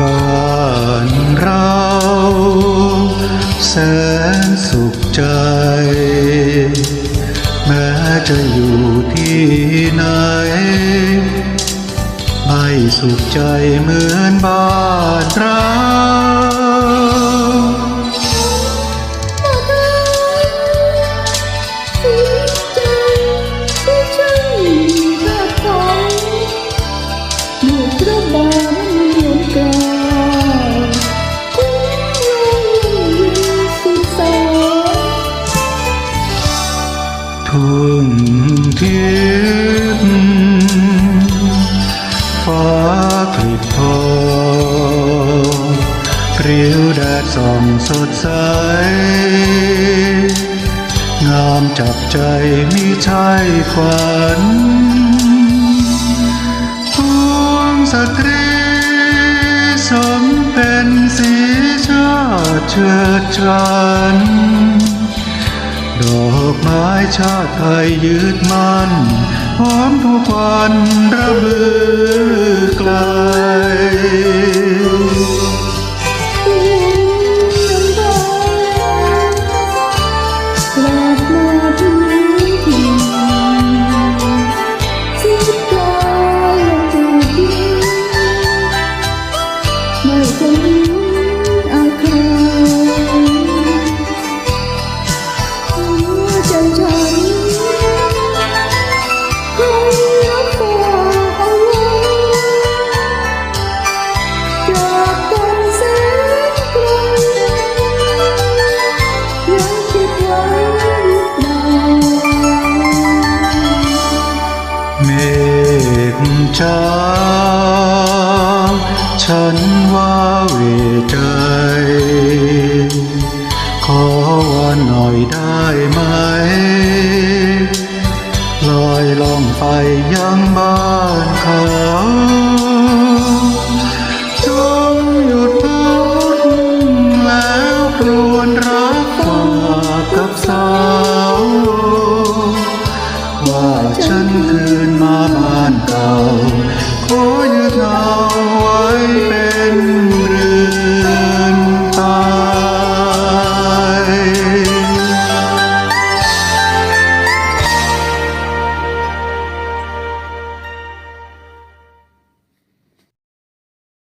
บ้านเราแสนสุขใจ แม้จะอยู่ที่ไหน ไม่สุขใจเหมือนบ้าน ทุ่งทิพย์ฟ้ากลิบทองเปรียวแดดส่องสดใส งามจับใจมิใช่ฝันพวงสตรีสมเป็นสีชาติเชิดชัน อกไม้ชาติไทยยืดมันหอมทุกวันระเบือไกลไม่คง ฆจ้า ฉันว่าเวใจ ขอวันหน่อยได้ไหม ลอยล่องไปยังบ้านเขา ฉันคืนมาบ้านเก่า